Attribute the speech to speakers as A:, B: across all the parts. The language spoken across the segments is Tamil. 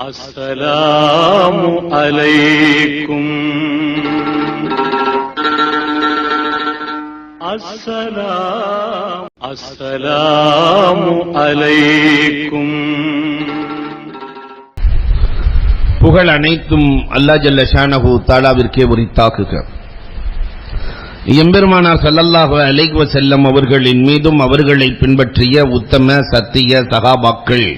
A: السلام عليكم السلام السلام عليكم
B: புகழ் அனைத்தும் அல்லா ஜல்ல ஷானஹு தாலாவிற்கே உரித்தாக்குக எம்பெருமானார் ஸல்லல்லாஹு அலைஹி வஸல்லம் அவர்களின் மீதும் அவர்களை பின்பற்றிய உத்தம சத்திய சகாபாக்கள்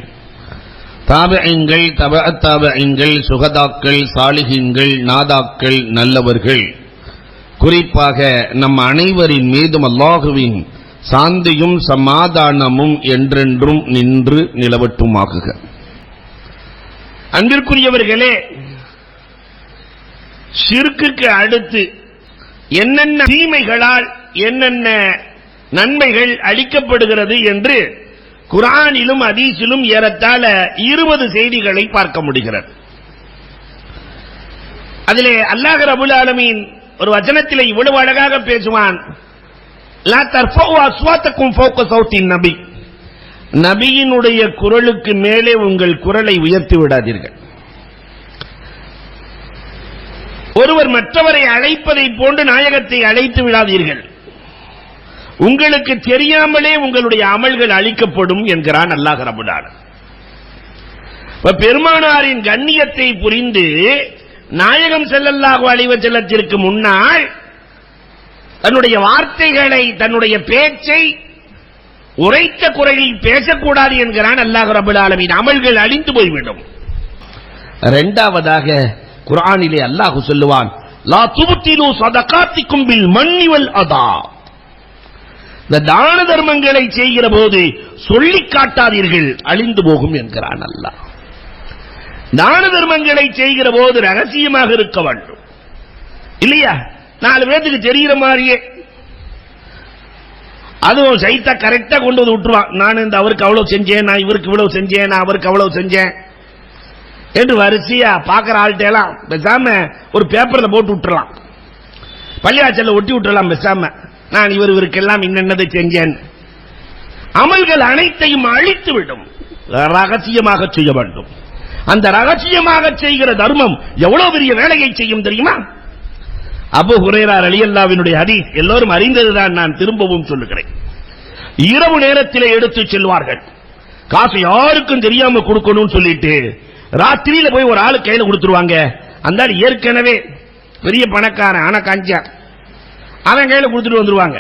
B: தாபகங்கள் தப தாபெங்கள் சுகதாக்கள் சாலிகங்கள் நாதாக்கள் நல்லவர்கள். குறிப்பாக நம் அனைவரின் மீதும் அல்லாஹுவின் சாந்தியும் சமாதானமும் என்றென்றும் நின்று நிலவட்டுமாகுக. அன்பிற்குரியவர்களே சிறுக்குக்கு அடுத்து என்னென்ன தீமைகளால் என்னென்ன நன்மைகள் அளிக்கப்படுகிறது என்று குரானிலும் அதீசிலும் ஏறத்தாழ இருபது செய்திகளை பார்க்க முடிகிறது. அதிலே அல்லாஹ் ரபுல் ஆலமீன் ஒரு வச்சனத்தில் இவ்வளவு அழகாக பேசுவான். லா நபி. நபியினுடைய குரலுக்கு மேலே உங்கள் குரலை உயர்த்தி விடாதீர்கள். ஒருவர் மற்றவரை அழைப்பதை போன்று நாயகத்தை அழைத்து விடாதீர்கள். உங்களுக்கு தெரியாமலே உங்களுடைய அமல்கள் அளிக்கப்படும் என்கிறான் அல்லாஹ் ரபுடான் பெருமானாரின் கண்ணியத்தை புரிந்து நாயகம் செல்லல்லாஹு அழிவ செல்லத்திற்கு முன்னால் தன்னுடைய வார்த்தைகளை தன்னுடைய பேச்சை உரைத்த குரலில் பேசக்கூடாது என்கிறான் அல்லாஹ் ரபுல் ஆலமீன். அமல்கள் அழிந்து போய்விடும். இரண்டாவதாக குரானிலே அல்லாஹு சொல்லுவான் லா துபுத்திலு சதகாத்திக்கும் பில் மன்னிவல் அதா. இந்த தான தர்மங்களை செய்கிற போது சொல்லி காட்டாதீர்கள் அழிந்து போகும் என்கிறான் அல்ல தான தர்மங்களை செய்கிற போது ரகசியமாக இருக்க வேண்டும். இல்லையா? நாலு பேத்துக்கு தெரிகிற மாதிரியே. அதுவும் சைத்தா கரெக்டா கொண்டு வந்து விட்டுருவான். நான் இந்த அவருக்கு அவ்வளவு செஞ்சேன் நான் இவருக்கு இவ்வளவு செஞ்சேன் நான் அவருக்கு அவ்வளவு செஞ்சேன் என்று வரிசையா பாக்குற ஆள்கிட்ட எல்லாம் பேசாம ஒரு பேப்பர்ல போட்டு விட்டுறலாம். பள்ளியாச்சல ஒட்டி விட்டுறலாம் பேசாம. நான் இவர் இவருக்கெல்லாம் இன்னென்னதை செஞ்சேன். அமல்கள் அனைத்தையும் அழித்துவிடும். ரகசியமாக செய்ய வேண்டும். அந்த ரகசியமாக செய்கிற தர்மம் எவ்வளவு பெரிய வேலையை செய்யும் தெரியுமா? அபு ஹுரேரா அலியல்லாவினுடைய ஹதீஸ் எல்லோரும் அறிந்ததுதான் நான் திரும்பவும் சொல்லுகிறேன். இரவு நேரத்திலே எடுத்து செல்வார்கள். காசு யாருக்கும் தெரியாம கொடுக்கணும்னு சொல்லிட்டு ராத்திரியில போய் ஒரு ஆளு கையில கொடுத்துருவாங்க. அந்த ஏற்கனவே பெரிய பணக்காரன் ஆனா காஞ்சான் அவன் கையில கொடுத்துட்டு வந்துருவாங்க.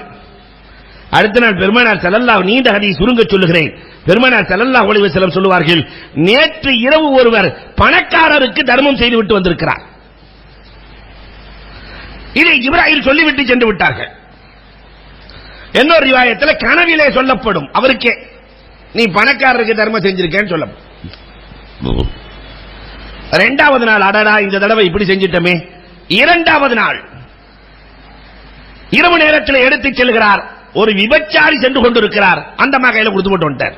B: அடுத்த நாள் பெருமானார் செல்லல்லா நீண்ட ஹதீஸ் சுருங்க சொல்லுகிறேன். பெருமானார் செல்லல்லா ஒளிவு செல்லம் சொல்லுவார்கள் நேற்று இரவு ஒருவர் பணக்காரருக்கு தர்மம் செய்து விட்டு வந்திருக்கிறார். இதை இப்ராஹிம் சொல்லிவிட்டு சென்று விட்டார்கள். இன்னொரு ரிவாயத்தில் கனவிலே சொல்லப்படும் அவருக்கே நீ பணக்காரருக்கு தர்மம் செஞ்சிருக்கேன்னு சொல்லப்படும். இரண்டாவது நாள் அடடா இந்த தடவை இப்படி செஞ்சிட்டமே. இரண்டாவது நாள் இரவு நேரத்தில் எடுத்து செல்கிறார். ஒரு விபச்சாரி சென்று கொண்டிருக்கிறார். அந்த அம்மா கையில கொடுத்து போட்டு வந்துட்டார்.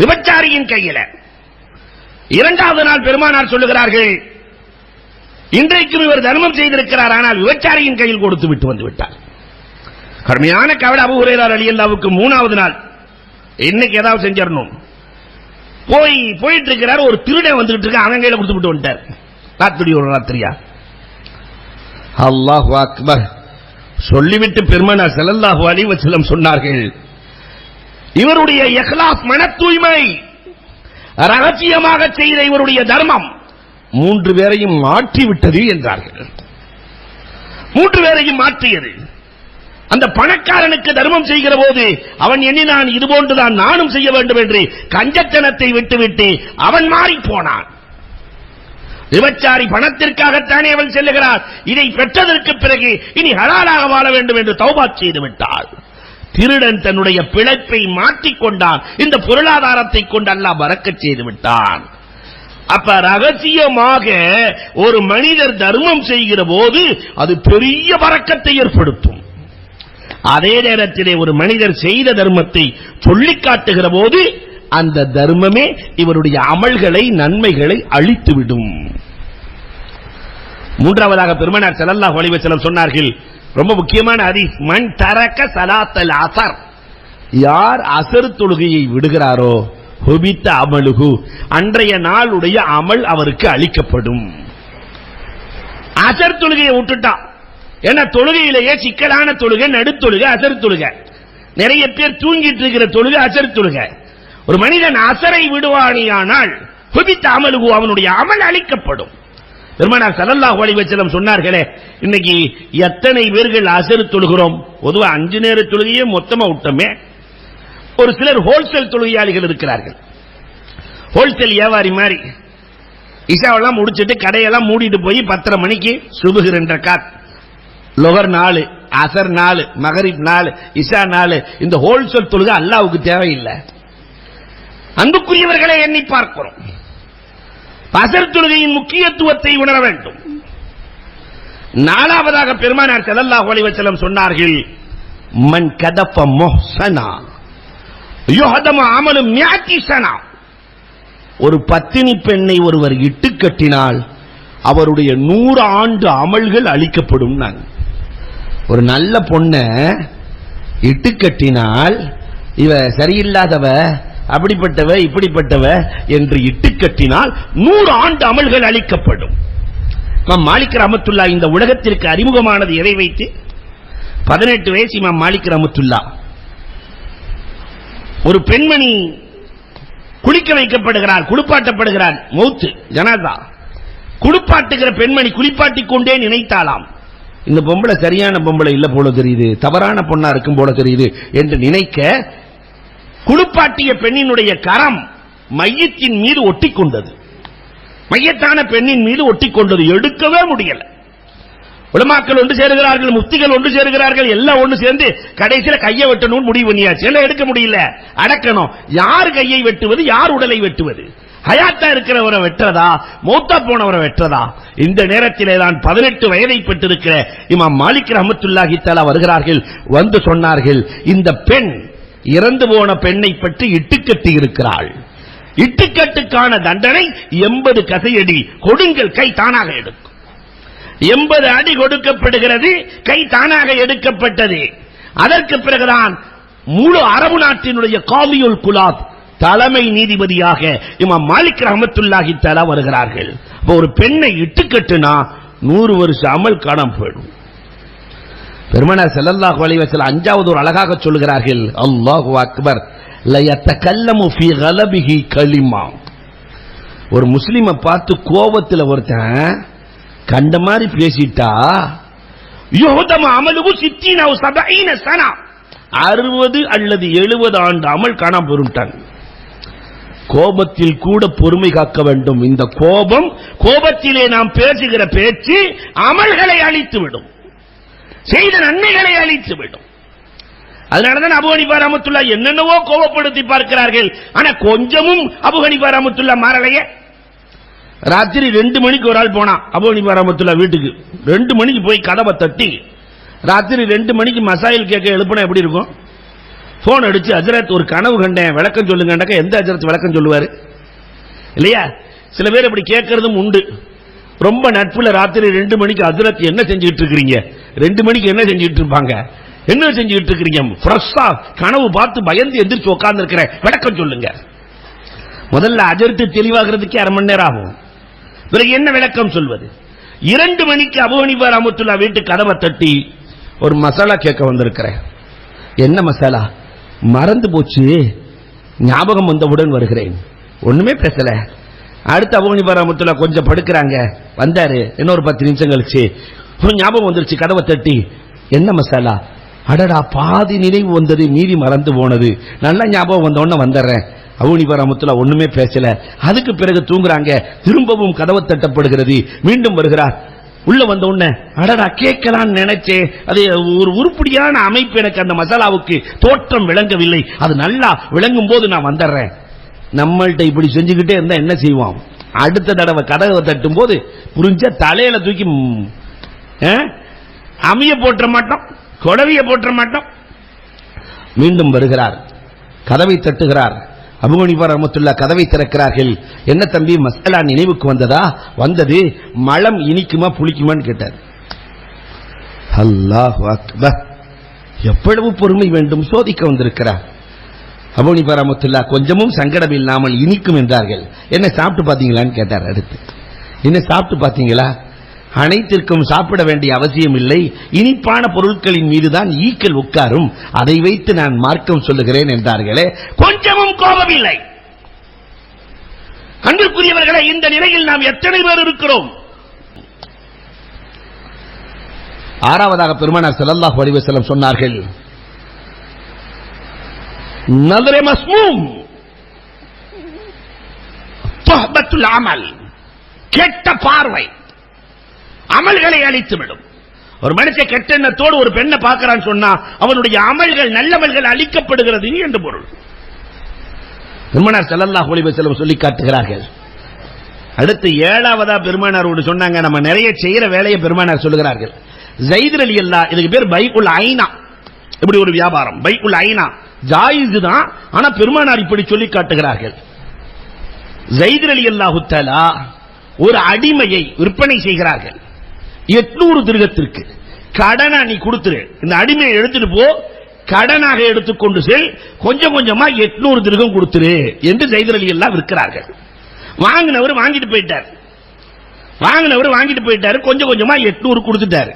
B: விபச்சாரியின் கையில இரண்டாவது நாள் பெருமானார் சொல்லுகிறார்கள் இன்றைக்கும் இவர் தர்மம் செய்திருக்கிறார் ஆனால் விபச்சாரியின் கையில் கொடுத்து விட்டு வந்து விட்டார். கடுமையான கவலை அபு உரையார் அலி அல்லாவுக்கு மூணாவது நாள். இன்னைக்கு ஏதாவது செஞ்சிடணும். போய் போயிட்டு இருக்கிறார் ஒரு திருடன் வந்துகிட்டு இருக்க அவன் கையில கொடுத்து விட்டு வந்துட்டார். ராத்திரி ஒரு ராத்திரியா அல்லாஹ் அக்பர். சொல்லிவிட்டு பெருமனா செல்லல்லாஹு அலைஹி வஸல்லம் சொன்னார்கள் இவருடைய எஹ்லாஸ் மன தூய்மை ரகசியமாக செய்த இவருடைய தர்மம் மூன்று பேரையும் மாற்றி விட்டது என்றார்கள். மூன்று பேரையும் மாற்றியது. அந்த பணக்காரனுக்கு தர்மம் செய்கிற போது அவன் எண்ணினான் இது போன்றுதான் நானும் செய்ய வேண்டும் என்று கஞ்சத்தனத்தை விட்டுவிட்டு அவன் மாறி போனான். விபச்சாரி பணத்திற்காகத்தானே அவள் செல்லுகிறார் இதை பெற்றதற்கு பிறகு இனி ஹலாலாக வாழ வேண்டும் என்று தௌபா செய்து விட்டாள். திருடன் தன்னுடைய பிழைப்பை மாற்றிக்கொண்டான் இந்த பொருளாதாரத்தை கொண்டு அல்லாஹ் பறக்கச் செய்து விட்டான். அப்ப ரகசியமாக ஒரு மனிதர் தர்மம் செய்கிற போது அது பெரிய வரக்கத்தை ஏற்படுத்தும். அதே நேரத்திலே ஒரு மனிதர் செய்த தர்மத்தை சொல்லிக் காட்டுகிற போது அந்த தர்மமே இவருடைய அமல்களை நன்மைகளை அழித்துவிடும். மூன்றாவதாக பெருமனார் செலல்லா அலைஹி சொன்னார்கள் ரொம்ப முக்கியமான ஹதீஸ் மண் தரக்க சலாத்தல் அசர் யார் அசர் தொழுகையை விடுகிறாரோ ஹுபித்த அமலுகு அன்றைய நாளுடைய அமல் அவருக்கு அளிக்கப்படும். அசர் தொழுகையை விட்டுட்டான் ஏன்னா தொழுகையிலேயே சிக்கலான தொழுகை நடுத்தொழுகை அசர் தொழுகை. நிறைய பேர் தூங்கிட்டு இருக்கிற தொழுகை அசர் தொழுகை. ஒரு மனிதன் அசரை விடுவானியானால் ஹுபித்த அமலுகு அவனுடைய அமல் அளிக்கப்படும். பெருமனார் ஸல்லல்லாஹு அலைஹி சொன்னார்களே இன்னைக்கு எத்தனை பேர்கள் அசரு தொழுகிறோம்? பொதுவா அஞ்சு நேர தொழுகையே மொத்தமா விட்டோமே. ஒரு சிலர் ஹோல்சேல் தொழுகையாளிகள் இருக்கிறார்கள். ஹோல்சேல் வியாபாரி மாதிரி இஷாவெல்லாம் முடிச்சிட்டு கடையெல்லாம் மூடிட்டு போய் பத்தரை மணிக்கு சுபுகு ரெண்டு லொகர் நாலு அசர் நாலு மகரிப் நாலு இஷா நாலு இந்த ஹோல்சேல் தொழுகை அல்லாவுக்கு தேவையில்லை. அன்புக்குரியவர்களை எண்ணி பார்க்கிறோம். பசர் தொழுகையின் முக்கியத்துவத்தை உணர வேண்டும். நாலாவதாக பெருமானார் செல்லல்லா ஒளிவச்சலம் சொன்னார்கள் மண் கதப்ப மொஹனா யோகதம அமலும் மியாக்கிசனா ஒரு பத்தினி பெண்ணை ஒருவர் இட்டு கட்டினால் அவருடைய நூறு ஆண்டு அமல்கள் அளிக்கப்படும் ஒரு நல்ல பொண்ணை இட்டு கட்டினால் இவ சரியில்லாதவ அப்படிப்பட்டவ இப்படிப்பட்டவ என்று இட்டு கட்டினால் நூறு ஆண்டு அமல்கள் அளிக்கப்படும். இமாம் மாலிக் ரமத்துல்லா இந்த உலகத்திற்கு அறிமுகமானது எதை வைத்து? பதினெட்டு வயசு இமாம் மாலிக் ரமத்துல்லா ஒரு பெண்மணி குளிக்க வைக்கப்படுகிறார் குளிப்பாட்டப்படுகிறார் மௌத்து ஜனாதா குளிப்பாட்டுகிற பெண்மணி குளிப்பாட்டிக் கொண்டே நினைத்தாலாம். இந்த பொம்பளை சரியான பொம்பளை இல்ல போல தெரியுது தவறான பொண்ணா இருக்கும் போல தெரியுது என்று நினைக்க குளிப்பாட்டிய பெண்ணினுடைய கரம் மையத்தின் மீது ஒட்டிக்கொண்டது. மையத்தான பெண்ணின் மீது ஒட்டிக்கொண்டது. எடுக்கவே முடியல. உலமாக்கள் ஒன்று சேருகிறார்கள் முத்திகள் ஒன்று சேருகிறார்கள் எல்லாம் ஒன்று சேர்ந்து கடைசியில கையை வெட்டணும்னு முடிவு பண்ணியாச்சு. எல்லாம் எடுக்க முடியல? அடக்கணும். யார் கையை வெட்டுவது? யார் உடலை வெட்டுவது? ஹயாத்தா இருக்கிறவரை வெட்டுறதா? மூத்தா போனவரை வெட்டுறதா? இந்த நேரத்திலே தான் பதினெட்டு வயதை பெற்றிருக்கிற இமாம் மாலிக் ரஹமத்துல்லாஹி தஆலா வருகிறார்கள் வந்து சொன்னார்கள் இந்த பெண் இறந்து போன பெண்ணை பற்றி இட்டுக்கட்டி இருக்கிறாள் இட்டுக்கட்டுக்கான தண்டனை எண்பது கசையடி கொடுங்கள் கை தானாக எடுக்கும். எண்பது அடி கொடுக்கப்படுகிறது கை தானாக எடுக்கப்பட்டது. அதற்கு பிறகுதான் முழு அரபு நாட்டினுடைய காலியுல் குலாத் தலைமை நீதிபதியாக இமாம் மாலிக் ரஹமத்துல்லாஹி தலா வருகிறார்கள். ஒரு பெண்ணை இட்டுக்கட்டுனா நூறு வருஷம் அமல் காணாம போயிடும். பெருமனார் செல்லல்லாஹ் அலைஹி வஸல்லம் அஞ்சாவது ஒரு அழகாக சொல்கிறார்கள் அல்லாஹு அக்பர் லயத்தகல்லமு ஃபீ கலபிஹி கலிமா. ஒரு முஸ்லிமை பார்த்து கோபத்துல ஒருத்தன் கண்ட மாதிரி பேசிட்டா யுஹதம அமலுகு சித்தீன அவ் சனா. அறுபது அல்லது எழுபது ஆண்டு அமல் காணாம போயிட்டாங்க கோபத்தில் கூட பொறுமை காக்க வேண்டும். இந்த கோபம் கோபத்திலே நாம் பேசுகிற பேச்சு அமல்களை அழித்துவிடும். செய்த நன்மைகளை அழித்துவிடும் அதனாலதான் அபு ராமத்துல்லா என்னென்னவோ கோபப்படுத்தி பார்க்கிறார்கள். ஆனா கொஞ்சமும் அபு ராமத்துல்லா மாறலையே. ராத்திரி ரெண்டு மணிக்கு ஒரு ஆள் போனான் அபு ராமத்துல்லா வீட்டுக்கு. ரெண்டு மணிக்கு போய் கதவை தட்டி ராத்திரி ரெண்டு மணிக்கு மசாயில் கேட்க எழுப்பினா எப்படி இருக்கும்? போன் அடிச்சு அஜரத் ஒரு கனவு கண்டேன் விளக்கம் சொல்லுங்கண்டாக்க எந்த அஜரத் விளக்கம் சொல்லுவாரு? இல்லையா? சில பேர் அப்படி கேட்கறதும் உண்டு. ரொம்ப நட்புல ராத்திரி ரெண்டு மணிக்கு அஜரத் என்ன செஞ்சுட்டு இருக்கிறீங்க? ரெண்டு மணிக்கு என்ன செஞ்சுட்டு இருப்பாங்க என்ன செஞ்சுட்டு இருக்கிறீங்க ஃப்ரெஷ்ஷா கனவு பார்த்து பயந்து எந்திரிச்சு உட்கார்ந்து இருக்கிறேன் விளக்கம் சொல்லுங்க. முதல்ல அஜர்த்து தெளிவாகிறதுக்கே அரை மணி நேரம் ஆகும். பிறகு என்ன விளக்கம் சொல்வது? இரண்டு மணிக்கு அபுஹனிபா ரஹமத்துல்லா வீட்டு கதவை தட்டி ஒரு மசாலா கேட்க வந்திருக்கிறேன். என்ன மசாலா? மறந்து போச்சு. ஞாபகம் வந்தவுடன் வருகிறேன். ஒண்ணுமே பேசல. அடுத்து அபுஹனிபா ரஹமத்துல்லா கொஞ்சம் படுக்கிறாங்க. வந்தாரு. இன்னொரு பத்து நிமிஷம் கழிச்சு. ஞாபகம் வந்துருச்சு கதவை தட்டி. என்ன மசாலா? அடடா பாதி நினைவு வந்தது மீதி மறந்து போனது. நல்ல ஞாபகம் வந்தோடனே வந்துடுறேன். அவுனிபா ஒண்ணுமே பேசல. அதுக்கு பிறகு தூங்குறாங்க. திரும்பவும் கதவு தட்டப்படுகிறது. மீண்டும் வருகிறார். உள்ள வந்த உடனே அடடா கேட்கலான்னு நினைச்சேன் அது ஒரு உருப்படியான அமைப்பு எனக்கு அந்த மசாலாவுக்கு தோற்றம் விளங்கவில்லை. அது நல்லா விளங்கும் போது நான் வந்துடுறேன். நம்மள்கிட்ட இப்படி செஞ்சுக்கிட்டே இருந்தா என்ன செய்வோம் அடுத்த தடவை கதவை தட்டும் போது புரிஞ்ச தலையில தூக்கி அமைய போற்ற மாட்டோம் கொடவிய போற்ற மாட்டோம். மீண்டும் வருகிறார். கதவை தட்டுகிறார். அபுமணிபா ரஹமத்துல்லா கதவை திறக்கிறார்கள். என்ன தம்பி மசாலா நினைவுக்கு வந்ததா? வந்தது மலம் இனிக்குமா புளிக்குமான்னு கேட்டார். அல்லாஹ் எவ்வளவு பொறுமை வேண்டும் சோதிக்க வந்திருக்கிறார். அபோனி பரமத்துல்லா கொஞ்சமும் சங்கடம் இல்லாமல் இனிக்கும் என்றார்கள். என்ன சாப்பிட்டு பாத்தீங்களான்னு கேட்டார் அடுத்து. என்ன சாப்பிட்டு பாத்தீங்களா அனைத்திற்கும் சாப்பிட வேண்டிய அவசியம் இல்லை. இனிப்பான பொருட்களின் மீதுதான் ஈக்கள் உட்காரும். அதை வைத்து நான் மார்க்கம் சொல்லுகிறேன் என்றார்களே. கொஞ்சமும் கோபம் இல்லை அன்பிற்குரியவர்களே இந்த நிலையில் நாம் எத்தனை பேர் இருக்கிறோம்? ஆறாவதாக பெருமானார் செல்லல்லாஹ் வடிவசலம் சொன்னார்கள். நதரே மஸ்மூம். கெட்ட பார்வை. அமல்களை அழித்துவிடும் ஒரு மனுஷன் கெட்ட எண்ணத்தோடு ஒரு பெண்ணை பார்க்கிறான்னு சொன்னா அவனுடைய அமல்கள் நல்லமல்கள் அழிக்கப்படுகிறது என்று பொருள். பெருமானார் செல்லல்லா அலைஹி வஸல்லம் சொல்லி காட்டுகிறார்கள். அடுத்து ஏழாவதா பெருமானார் ஒன்று சொன்னாங்க நம்ம நிறைய செய்யற வேலையை பெருமானார் சொல்லுகிறார்கள். ஜைதர் அலி அல்லா இதுக்கு பேர் பைக்குல் ஐனா. இப்படி ஒரு வியாபாரம் பைக்குல் ஐனா. ஜாயிது தான் ஆனா பெருமானார் இப்படி சொல்லி காட்டுகிறார்கள். ஜைதர் அலி அல்லா ஒரு அடிமையை விற்பனை செய்கிறார்கள். எட்நூறு திருகத்திற்கு. கடனை நீ கொடுத்துரு. இந்த அடிமையை எடுத்துட்டு போ. கடனாக எடுத்துக்கொண்டு செல். கொஞ்சம் கொஞ்சமா எட்நூறு திருகம் கொடுத்துரு என்று ஜெய்தர் அலி எல்லாம் விற்கிறார்கள் வாங்கினவர் வாங்கிட்டு போயிட்டார். வாங்கினவர் வாங்கிட்டு போயிட்டாரு. கொஞ்சம் கொஞ்சமா எட்நூறு கொடுத்துட்டாரு.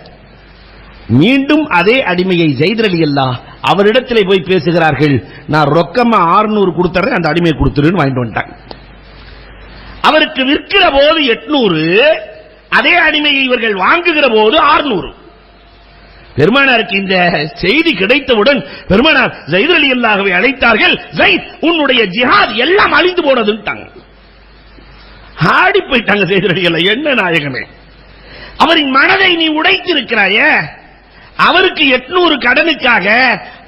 B: மீண்டும் அதே அடிமையை ஜெய்தர் அலி அல்லா அவரிடத்திலே போய் பேசுகிறார்கள். நான் ரொக்கமா 600 கொடுத்துறேன் அந்த அடிமையை கொடுத்துருன்னு வாங்கிட்டு வந்துட்டாங்க. அவருக்கு விற்கிற போது எட்நூறு அதே அடிமையை இவர்கள் வாங்குகிற போது 600 பெருமானாருக்கு இந்த செய்தி கிடைத்தவுடன் பெருமானார் ஜெயித் அலி அல்லாகவே அழைத்தார்கள். ஜெயித் உன்னுடைய ஜிஹாத் எல்லாம் அழிந்து போனதுன்ட்டாங்க. ஆடி போயிட்டாங்க ஜெயித் அலி அல்ல என்ன நாயகமே அவரின் மனதை நீ உடைத்திருக்கிறாய. அவருக்கு எட்நூறு கடனுக்காக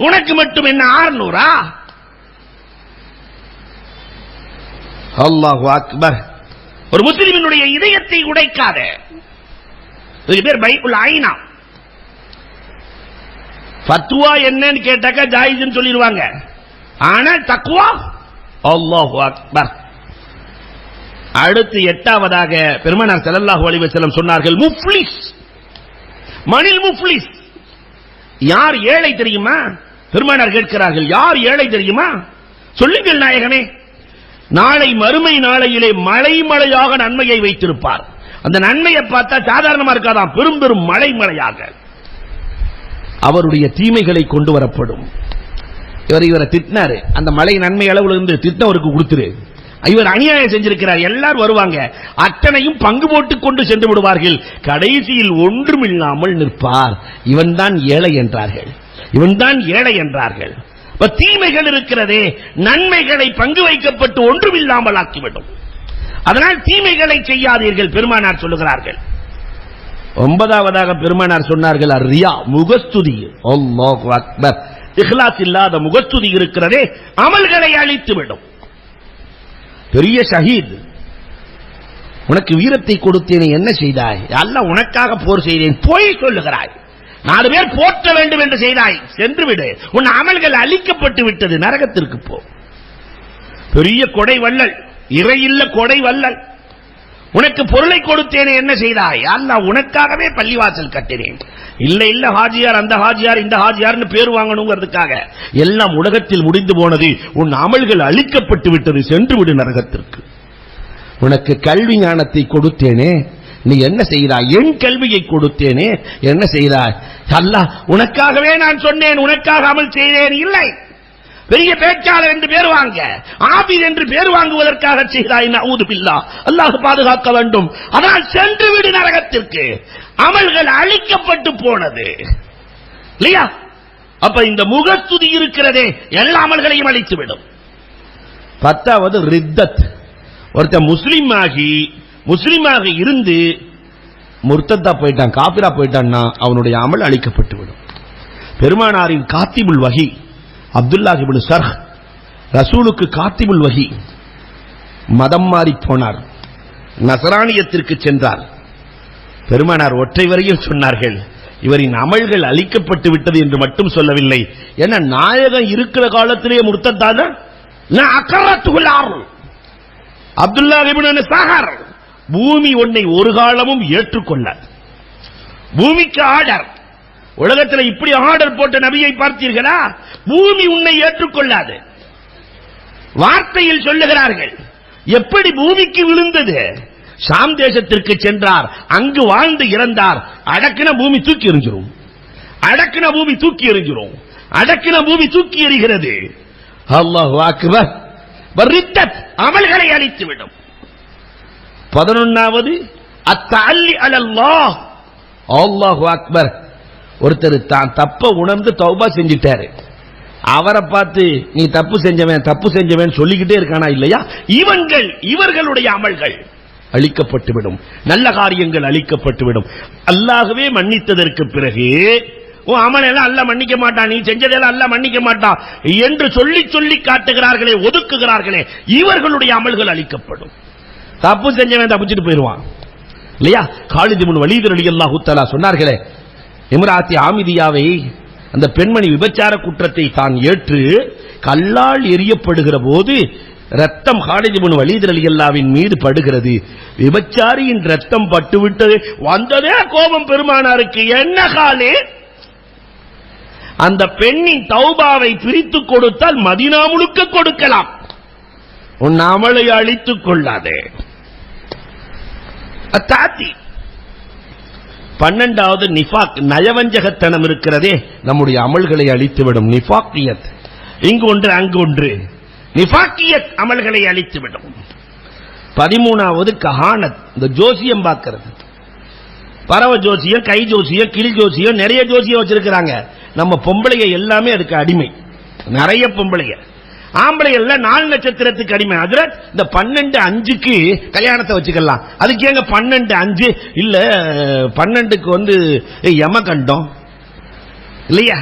B: உனக்கு மட்டும் என்ன ஆறுநூறா? அல்லாஹ் அக்பர். ஒரு முஸ்லிமினுடைய இதயத்தை உடைக்காத. பேர் பைக்குல் ஐனா. பத்துவா என்னன்னு கேட்டாக்கா ஜாயிஸ்னு சொல்லிடுவாங்க ஆனா தக்குவா அல்லாஹு அக்பர். அடுத்து எட்டாவதாக பெருமனார் செல்லல்லாஹு அலைஹி சொன்னார்கள் முஃப்லிஸ். மணில் முஃப்லிஸ். யார் ஏழை தெரியுமா? பெருமானார் கேட்கிறார்கள் யார் ஏழை தெரியுமா? சொல்லுங்கள் நாயகமே. நாளை மறுமை நாளையிலே மழை மழையாக நன்மையை வைத்திருப்பார். அந்த நன்மையை பார்த்தா சாதாரணமா இருக்காதான் பெரும் பெரும் மழை மழையாக. அவருடைய தீமைகளை கொண்டு வரப்படும். இவர் இவரை திட்டினாரு. அந்த மழை நன்மை அளவுல இருந்து திட்டவருக்கு கொடுத்துரு. இவர் அநியாயம் செஞ்சிருக்கிறார். எல்லாரும் வருவாங்க. அத்தனையும் பங்கு போட்டுக் கொண்டு சென்று விடுவார்கள். கடைசியில் ஒன்றுமில்லாமல் நிற்பார். இவன்தான் ஏழை என்றார்கள். இவன்தான் ஏழை என்றார்கள். தீமைகள் இருக்கிறதே நன்மைகளை பங்கு வைக்கப்பட்டு ஒன்றுமில்லாமல் ஆக்கிவிடும். அதனால் தீமைகளை செய்யாதீர்கள் பெருமானார் சொல்லுகிறார்கள். ஒன்பதாவதாக பெருமானார் சொன்னார்கள் ரியா முகஸ்துதி. அக்பர். இஹ்லாஸ் இல்லாத முகஸ்துதி இருக்கிறதே அமல்களை அழித்துவிடும். பெரிய ஷஹீத் உனக்கு வீரத்தை கொடுத்தேனே என்ன செய்தாய்? அல்ல உனக்காக போர் செய்தேன் போய் சொல்லுகிறாய். நாலு பேர் போற்ற வேண்டும் என்று செய்தாய். சென்று விடு உன் அமல்கள் அழிக்கப்பட்டு விட்டது. நரகத்திற்கு போ. பெரிய கொடை வள்ளல். இறையில்ல கொடை வள்ளல். உனக்கு பொருளை கொடுத்தேனே என்ன செய்தாய்? அல்லாஹ் உனக்காகவே பள்ளிவாசல் கட்டினேன். இல்ல இல்ல ஹாஜியார் அந்த ஹாஜியார் இந்த ஹாஜியார்னு பேர் வாங்கணுங்கிறதுக்காக. எல்லாம் உலகத்தில் முடிந்து போனது. உன் அமல்கள் அழிக்கப்பட்டு விட்டது. சென்று விடு நரகத்திற்கு. உனக்கு கல்வி ஞானத்தை கொடுத்தேனே நீ என்ன செய்தாய்? என் கல்வியை கொடுத்தேனே. என்ன செய்தாய்? அல்லாஹ் உனக்காகவே நான் சொன்னேன் உனக்காக அமல் செய்தேன். இல்லை. பெரிய பேச்சாளர் என்று பேர் வாங்க. ஆபீர் என்று பேர் வாங்குவதற்காக செய்தாய். ஊதுபில்லா அல்லாஹ் பாதுகாக்க வேண்டும். ஆனால் சென்று விடு நரகத்திற்கு. அமல்கள் அழிக்கப்பட்டு போனது. இல்லையா? அப்ப இந்த முகஸ்துதி இருக்கிறதே எல்லா அமல்களையும் அழித்துவிடும். பத்தாவது ரித்தத். ஒருத்தன் முஸ்லீம் ஆகி முஸ்லீமாக இருந்து முர்த்தத்தா போயிட்டான் காபிரா போயிட்டான்னா அவனுடைய அமல் அழிக்கப்பட்டு விடும் பெருமானாரின் காத்திபுல் வகி அப்துல்லா இப்னு சர்ஹ் ரசூலுக்கு காத்திபுல் வகி மதம் மாறி போனார் நசராணியத்திற்கு சென்றார். பெருமானார் ஒற்றை வரையில் சொன்னார்கள் இவரின் அமல்கள் அழிக்கப்பட்டு விட்டது என்று மட்டும் சொல்லவில்லை. ஏன்னா நாயகம் இருக்கிற காலத்திலேயே முர்த்தத்தான? அக்கரத்துக்குள் ஆறும் அப்துல்லா இப்னு சாகர் பூமி உன்னை ஒரு காலமும் ஏற்றுக்கொள்ளாது பூமிக்கு ஆர்டர். உலகத்தில் இப்படி ஆர்டர் போட்ட நபியை பார்த்தீர்களா? பூமி உன்னை ஏற்றுக்கொள்ளாது. வார்த்தையில் சொல்லுகிறார்கள் எப்படி பூமிக்கு விழுந்தது? சாம் தேசத்திற்கு சென்றார் அங்கு வாழ்ந்து இறந்தார். அடக்கின பூமி தூக்கி எறிஞ்சிரும். அடக்கின பூமி தூக்கி எறிஞ்சிரும். அடக்கின பூமி தூக்கி எறிகிறது. அல்லாஹ் அக்பர். அமல்களை அழித்துவிடும். பதினொன்னாவது அத்தல்லி அலல்லா அல்லாஹு அக்பர். ஒருத்தர் தான் தப்ப உணர்ந்து தௌபா செஞ்சிட்டாரு. அவரை பார்த்து நீ தப்பு செஞ்சவன் தப்பு செஞ்சவன் சொல்லிக்கிட்டே இருக்கானா இல்லையா? இவங்கள் இவர்களுடைய அமல்கள் அழிக்கப்பட்டுவிடும். நல்ல காரியங்கள் அழிக்கப்பட்டுவிடும். அல்லாகவே மன்னித்ததற்கு பிறகு உன் அமலெல்லாம் அல்ல மன்னிக்க மாட்டான் நீ செஞ்சதெல்லாம் அல்ல மன்னிக்க மாட்டான் என்று சொல்லி சொல்லி காட்டுகிறார்களே ஒதுக்குகிறார்களே இவர்களுடைய அமல்கள் அழிக்கப்படும். தப்பு செஞ்சவன் தப்பிச்சுட்டு போயிடுவான். இல்லையா? காலிது முன் வலிதர் அலி அல்லா ஹுத்தலா சொன்னார்களே இம்ராத்தி ஆமிதியாவை அந்த பெண்மணி விபச்சார குற்றத்தை தான் ஏற்று கல்லால் எரியப்படுகிற போது ரத்தம் ஹாலிது முன் வலிதர் அலி அல்லாவின் மீது படுகிறது. விபச்சாரியின் ரத்தம் பட்டுவிட்டது. வந்ததே கோபம் பெருமானாருக்கு. என்ன காலே? அந்த பெண்ணின் தௌபாவை பிரித்து கொடுத்தால் மதினா முழுக்க கொடுக்கலாம். உன் அமலை அழித்துக் கொள்ளாதே. அத்தாத்தி. பன்னெண்டாவது நிஃபாக் நயவஞ்சகத்தனம் இருக்கிறதே நம்முடைய அமல்களை அழித்துவிடும் நிஃபாக்கியத். இங்கு ஒன்று அங்கு ஒன்று. நிஃபாக்கியத் அமல்களை அழித்துவிடும். பதிமூணாவது கஹானத் இந்த ஜோசியம் பார்க்கிறது. பறவ ஜோசியம் கை ஜோசியம் கிளி ஜோசியம் நிறைய ஜோசியம் வச்சிருக்கிறாங்க. நம்ம பொம்பளைய எல்லாமே அதுக்கு அடிமை. நிறைய பொம்பளைய. ஆம்பளைகள்ல நாலு நட்சத்திரத்துக்கு அடிமை. அதுல இந்த பன்னெண்டு அஞ்சுக்கு கல்யாணத்தை வச்சுக்கலாம். அதுக்கு ஏங்க பன்னெண்டு அஞ்சு? இல்ல பன்னெண்டுக்கு வந்து யமகண்டம். இல்லையா?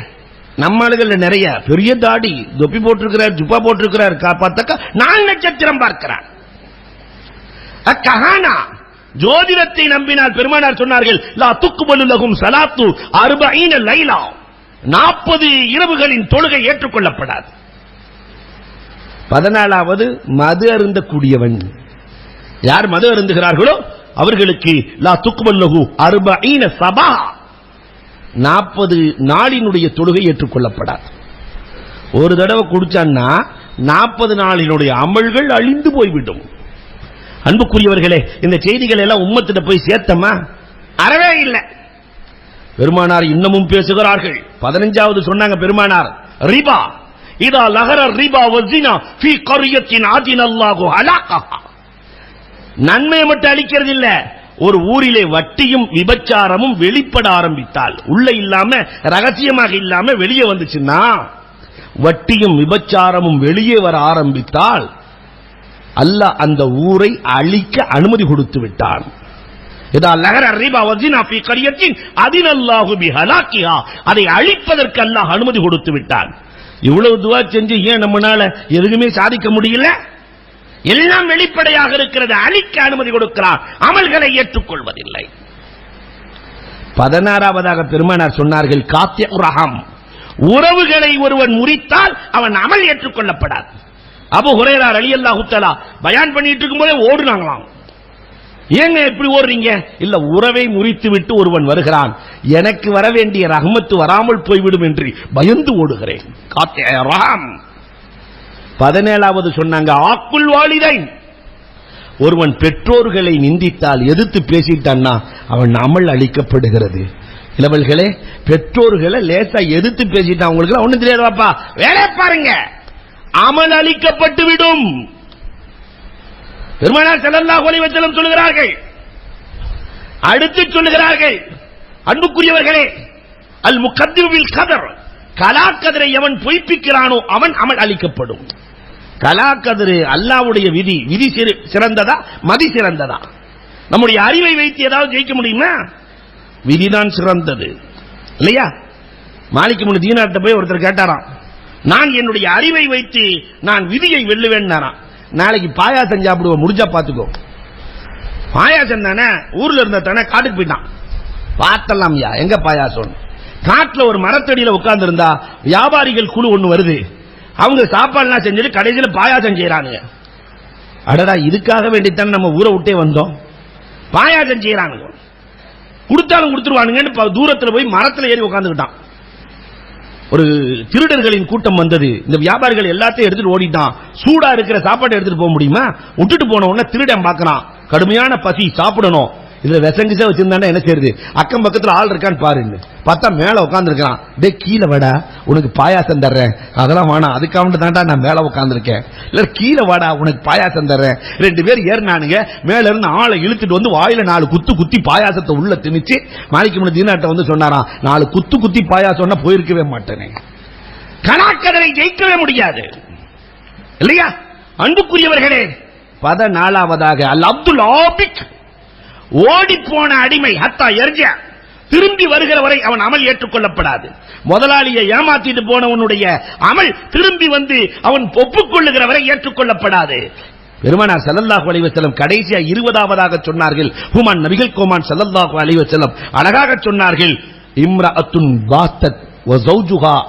B: நம்ம ஆளுகள்ல நிறைய. பெரிய தாடி தொப்பி போட்டிருக்கிறார் ஜுப்பா போட்டிருக்கிறார் கா- பார்த்தாக்கா நாலு நட்சத்திரம் பார்க்கிறார். கஹானா. ஜோதிடத்தை நம்பினால் பெருமானார் சொன்னார்கள் லா துக்குபலு சலாத்து அறுபைன லைலா. நாற்பது இரவுகளின் தொழுகை ஏற்றுக்கொள்ளப்படாது. பதினாலாவது மது அருந்தக்கூடியவன். யார் மது அருந்துகிறார்களோ அவர்களுக்கு லா துக்குபல்லகு அருபீன சபா. நாற்பது நாளினுடைய தொழுகை ஏற்றுக்கொள்ளப்படாது. ஒரு தடவை குடிச்சான்னா நாற்பது நாளினுடைய அமல்கள் அழிந்து போய்விடும். அன்புக்குரியவர்களே இந்த செய்திகள் எல்லாம் உம்மத்திட்ட போய் சேர்த்தமா? அறவே இல்லை. பெருமானார் இன்னமும் பேசுகிறார்கள். பதினஞ்சாவது சொன்னாங்க பெருமானார் ரிபா. இதா லகர ரிபா வசினா ஃபி கரியத்தின் ஆதினல்லாஹு அலாகஹா நன்மையை மட்டும் அளிக்கிறது இல்ல ஒரு ஊரிலே வட்டியும் விபச்சாரமும் வெளிப்பட ஆரம்பித்தால் உள்ள இல்லாம ரகசியமாக இல்லாம வெளியே வந்துச்சுன்னா வட்டியும் விபச்சாரமும் வெளியே வர ஆரம்பித்தால் அல்லாஹ் அந்த ஊரை அழிக்க அனுமதி கொடுத்து விட்டான் இதா லகர அதை அழிப்பதற்கு அல்லாஹ் அனுமதி கொடுத்து விட்டான் இவ்வளவு துவா செஞ்சு ஏன் நம்மனால எதுவுமே சாதிக்க முடியல? எல்லாம் வெளிப்படையாக இருக்கிறது. அழிக்க அனுமதி கொடுக்கிறார் அமல்களை ஏற்றுக்கொள்வதில்லை. பதினாறாவதாக பெருமானார் சொன்னார்கள் காத்திய உரகம் உறவுகளை ஒருவன் முறித்தால் அவன் அமல் ஏற்றுக்கொள்ளப்படாது. அபு ஹுரேரார் அலி அல்லாஹு பயான் பண்ணிட்டு இருக்கும்போதே ஓடுனாங்களாம். ஏங்க இப்படி ஓடுறீங்க? இல்ல உறவை முறித்து விட்டு ஒருவன் வருகிறான். எனக்கு வர வேண்டிய ரஹமத்து வராமல் போய்விடும் என்று பயந்து ஓடுகிறேன். பதினேழாவது சொன்னாங்க ஆக்குள் வாலிதைன். ஒருவன் பெற்றோர்களை நிந்தித்தால் எதிர்த்து பேசிட்டான்னா அவன் அமல் அளிக்கப்படுகிறது. இளவல்களே பெற்றோர்களை லேசா எதிர்த்து பேசிட்டான் அவங்களுக்கு ஒண்ணு தெரியாது பாப்பா வேலை பாருங்க. அமல் அளிக்கப்பட்டு விடும் பெருமானார் செல்லல்லா அலைஹி வஸல்லம் சொல்லுகிறார்கள். அடுத்து சொல்லுகிறார்கள் அன்புக்குரியவர்களே அல் முகத்திவில் கதர் கலாக்கதிரை எவன் பொய்ப்பிக்கிறானோ அவன் அமல் அளிக்கப்படும். கலாக்கதிரு அல்லாவுடைய விதி விதி சிறு- சிறந்ததா மதி சிறந்ததா? நம்முடைய அறிவை வைத்து ஏதாவது ஜெயிக்க முடியுமா விதிதான் சிறந்தது. இல்லையா? மாலிக்கு முன்னு தீனார்ட்ட போய் ஒருத்தர் கேட்டாராம் நான் என்னுடைய அறிவை வைத்து நான் விதியை வெல்லுவேன்னாராம். நாளைக்கு பாயாசம் சாப்பிடுவோம் முடிஞ்சா பாத்துக்கோ பாயாசம் தானே ஊர்ல இருந்த தானே காட்டுக்கு போயிட்டான். பார்த்தலாம்யா எங்க பாயாசம்? காட்டுல ஒரு மரத்தடியில உட்கார்ந்து இருந்தா வியாபாரிகள் குழு ஒண்ணு வருது. அவங்க சாப்பாடுலாம் செஞ்சுட்டு கடைசியில பாயாசம் செய்யறானுங்க அடடா இதுக்காக வேண்டித்தானே நம்ம ஊரை விட்டே வந்தோம்? பாயாசம் செய்யறானுங்க கொடுத்தாலும் கொடுத்துருவானுங்கன்னு ப- தூரத்துல போய் மரத்துல ஏறி உட்காந்துக்கிட்டான் ஒரு திருடர்களின் கூட்டம் வந்தது. இந்த வியாபாரிகள் எல்லாத்தையும் எடுத்துட்டு ஓடிட்டான். சூடா இருக்கிற சாப்பாடு எடுத்துட்டு போக முடியுமா? விட்டுட்டு போன உடனே திருடன் பார்க்கறான். கடுமையான பசி சாப்பிடணும். இதுல விசங்கிச வச்சிருந்தாண்டா என்ன செய்யுது அக்கம் பக்கத்துல ஆள் இருக்கான்னு பாருன்னு பார்த்தா மேல உட்காந்துருக்கான் டே கீழே வாடா உனக்கு பாயாசம் தர்றேன். அதெல்லாம் வேணாம் அதுக்காக தான்டா நான் மேல உட்காந்துருக்கேன் இல்ல கீழே வாடா உனக்கு பாயாசம் தர்றேன். ரெண்டு பேர் ஏறினானுங்க. மேல இருந்து ஆளை இழுத்துட்டு வந்து வாயில நாலு குத்து குத்தி பாயாசத்தை உள்ள திணிச்சு மாணிக்க முடி தீனாட்ட வந்து சொன்னாராம் நாலு குத்து குத்தி பாயாசம்னா போயிருக்கவே மாட்டேனே. கணாக்கதனை ஜெயிக்கவே முடியாது. இல்லையா? அன்புக்குரியவர்களே பத நாலாவதாக அல் அப்துல் ஆபிக் ஓடிப்போன அடிமை ஹத்தா எர்ஜா திரும்பி வருகிற வரை அவன் அமல் ஏற்றுக்கொள்ளப்படாது. முதலாளியை ஏமாத்திட்டு போனவனுடைய அமல் திரும்பி வந்து அவன் ஒப்புக்கொள்ளுகிற வரை ஏற்றுக்கொள்ளப்படாது. பெருமனார் ஸல்லல்லாஹு அலைவசலம் கடைசியா இருபதாவதாக சொன்னார்கள். ஹுமான் நபிகள் கோமான் ஸல்லல்லாஹு அலைவசலம் அழகாக சொன்னார்கள். இம்ரஅத்துன் பாஸ்தத் வ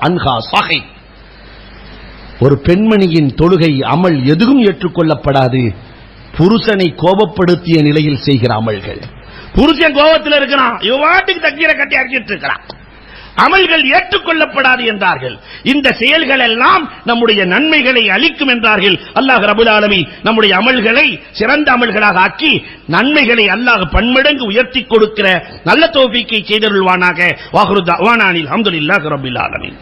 B: அன்ஹா சாஹி. ஒரு பெண்மணியின் தொழுகை அமல் எதுவும் ஏற்றுக்கொள்ளப்படாது. புருஷனை கோபப்படுத்திய நிலையில் செய்கிற அமல்கள். புருஷன் கோபத்தில் இருக்கிறான். இவ்வாட்டுக்கு தக்கீரை கட்டி அடிச்சிட்டு இருக்கிறான். அமல்கள் ஏற்றுக்கொள்ளப்படாது என்றார்கள். இந்த செயல்கள் எல்லாம் நம்முடைய நன்மைகளை அளிக்கும் என்றார்கள். அல்லாஹ் ரபுல் ஆலமி நம்முடைய அமல்களை சிறந்த அமல்களாக ஆக்கி நன்மைகளை அல்லாஹ் பன்மடங்கு உயர்த்தி கொடுக்கிற நல்ல தோப்பிக்கை செய்தருள்வானாக. வாகுரு தவானானில் அஹமதுல்லாஹ் ரபுல் ஆலமீன்.